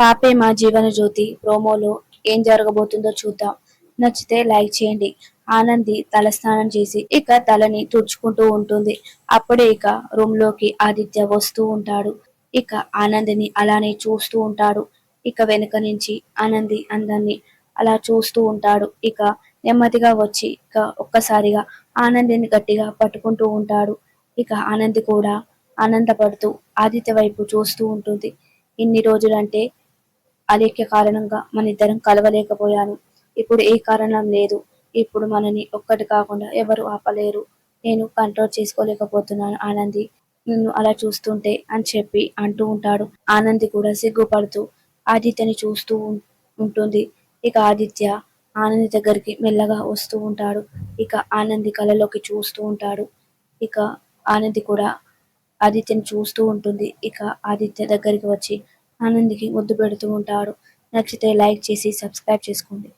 పాపే మా జీవన జ్యోతి ప్రోమోలో ఏం జరగబోతుందో చూద్దాం. నచ్చితే లైక్ చేయండి. ఆనంది తల స్నానం చేసి ఇక తలని తుడుచుకుంటూ ఉంటుంది. అప్పుడే ఇక రూమ్లోకి ఆదిత్య వస్తూ ఉంటాడు. ఇక ఆనందిని అలానే చూస్తూ ఉంటాడు. ఇక వెనుక నుంచి ఆనంది అందాన్ని అలా చూస్తూ ఉంటాడు. ఇక నెమ్మదిగా వచ్చి ఇక ఒక్కసారిగా ఆనందిని గట్టిగా పట్టుకుంటూ ఉంటాడు. ఇక ఆనంది కూడా ఆనందపడుతూ ఆదిత్య వైపు చూస్తూ ఉంటుంది. ఇన్ని రోజులంటే అలేఖ్య కారణంగా మన ఇద్దరం కలవలేకపోయాను. ఇప్పుడు ఏ కారణం లేదు. ఇప్పుడు మనని ఒక్కటి కాకుండా ఎవరు ఆపలేరు. నేను కంట్రోల్ చేసుకోలేకపోతున్నాను ఆనంది. నిన్ను అలా చూస్తుంటే అని చెప్పి అంటూ ఉంటాడు. ఆనంది కూడా సిగ్గుపడుతూ ఆదిత్యని చూస్తూ ఉం- ఉంటుంది. ఇక ఆదిత్య ఆనంది దగ్గరికి మెల్లగా వస్తూ ఉంటాడు. ఇక ఆనంది కళ్ళలోకి చూస్తూ ఉంటాడు. ఇక ఆనంది కూడా ఆదిత్యని చూస్తూ ఉంటుంది. ఇక ఆదిత్య దగ్గరికి వచ్చి ఆనందికి ముద్దు పెడుతూ ఉంటాడు నచ్చితే లైక్ చేసి సబ్స్క్రైబ్ చేసుకోండి.